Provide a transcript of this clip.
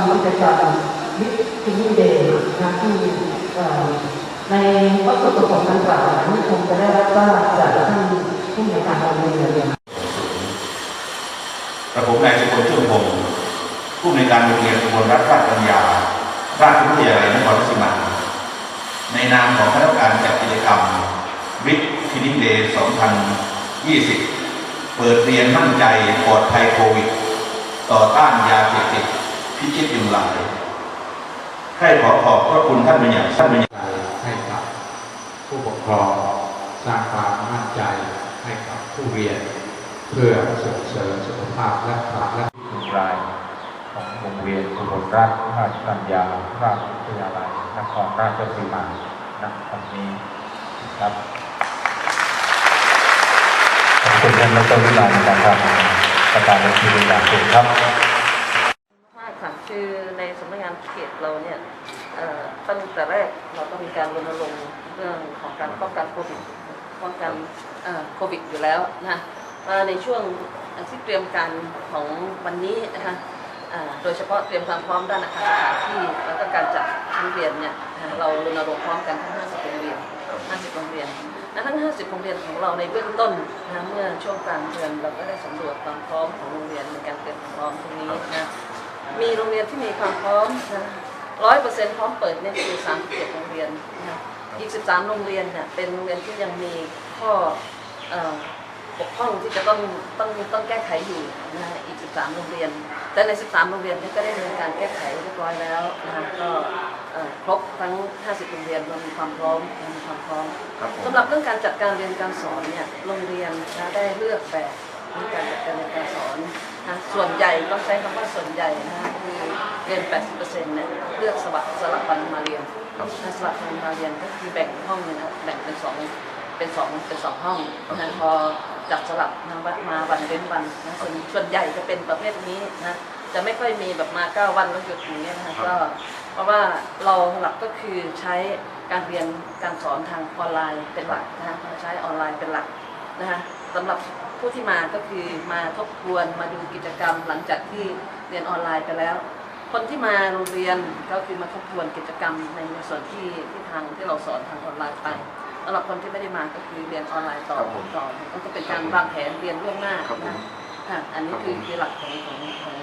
ำกิจกรรมวิทยุเดย์นะที่เอ่ในวัตถุประสงค์ดังกล่าวนี้คงจะได้รับทราบจากท่านผู้ในการโรงเรียนกระผมนายสุพลช่วงพงศ์ผู้ในการโรงเรียนอุบลรัฐราชปัญญาราชวิทยาลัยนครราชสีมาในนามของคณะกรรมการจัดกิจกรรมวิทย์คลินิกเดย์2020 เปิดเรียนมั่นใจปลอดภัยโควิด ต่อต้านยาเส พติดพิชิตยุงลายให้ขอขอบพระคุณท่านเป็นอย่างท่านเป็นอย่างใจให้กับผู้ปกครองสร้างความมั่นใจให้กับผู้เรียน เพื่อส่งเสริมสุขภาพและความและหนึ่งรายของโรงเรียนอุบลราชราชปัญญาราชวิทยาลัยนครราชสีมาณวันนี้ครับขอบคุณท่านดรวิไลนะครับประธานในทีมงานทุกครับ คือในสำนักงานเขตเราเนี่ยตั้งแต่แรกเราก็มีการรณรงค์เรื่องของการป้องกันโควิดป้องกันโควิดอยู่แล้วนะมาในช่วงที่เตรียมการของวันนี้นะคะโดยเฉพาะเตรียมความพร้อมด้านอาคารสถานที่แล้วก็การจัดชั้นเรียนเนี่ยเรารณรงค์พร้อมกันทั้ง 50 โรงเรียน 50 โรงเรียนและทั้ง 50 โรงเรียนของเราในเบื้องต้นนะคะเมื่อช่วงกลางเดือนเราก็ได้สำรวจความพร้อมของโรงเรียนในการเตรียมความพร้อมตรงนี้นะ มีโรงเรียนที่มีความพร้อมร้อยเปอร์เซ็นต์พร้อมเปิดเนี่ยคือ37โรงเรียนนะอีก13โรงเรียนเนี่ยเป็นโรงเรียนที่ยังมีข้อเอ่อบกพร่องที่จะต้องต้องต้องแก้ไขอยู่นะอีก 13 โรงเรียน แต่ใน 13 โรงเรียนนี้ก็ได้ดำเนินการแก้ไขเรียบร้อยแล้วนะก็เอ่อครบทั้ง 50 โรงเรียนเรามีความพร้อมมีความพร้อมครับผมสำหรับเรื่องการจัดการเรียนการสอนเนี่ยโรงเรียนนะได้เลือกแบบในการจัดการเรียนการสอน นะส่วนใหญ่ต้องใช้คำว่าส่วนใหญ่นะคือเรียน 80%เนี่ยเลือกสลับสลับวันมาเรียนนะสลับวันมาเรียนก็คือแบ่งห้องเนี่ยนะแบ่งเป็นสองเป็นสองเป็นสองห้องนะพอจัดสลับนะว่ามาวันเว้นวันนะส่วนส่วนใหญ่จะเป็นประเภทนี้นะจะไม่ค่อยมีแบบมาเก้าวันแล้วหยุดอย่างเงี้ยนะคะก็เพราะว่าเราหลักก็คือใช้การเรียนการสอนทางออนไลน์เป็นหลักนะคะใช้ออนไลน์เป็นหลัก นะคะสำหรับผู้ที่มาก็คือมาทบทวนมาดูกิจกรรมหลังจากที่เรียนออนไลน์ไปแล้ว คนที่มาโรงเรียนก็คือมาทบทวนกิจกรรมในส่วนที่ที่ทางที่เราสอนทางออนไลน์ไปสำหรับคนที่ไม่ได้มาก็คือเรียนออนไลน์ต่อครับผมต่อก็เป็นการวางแผนเรียนล่วงหน้าครับผม นะค่ะอันนี้คือคือหลักของของของ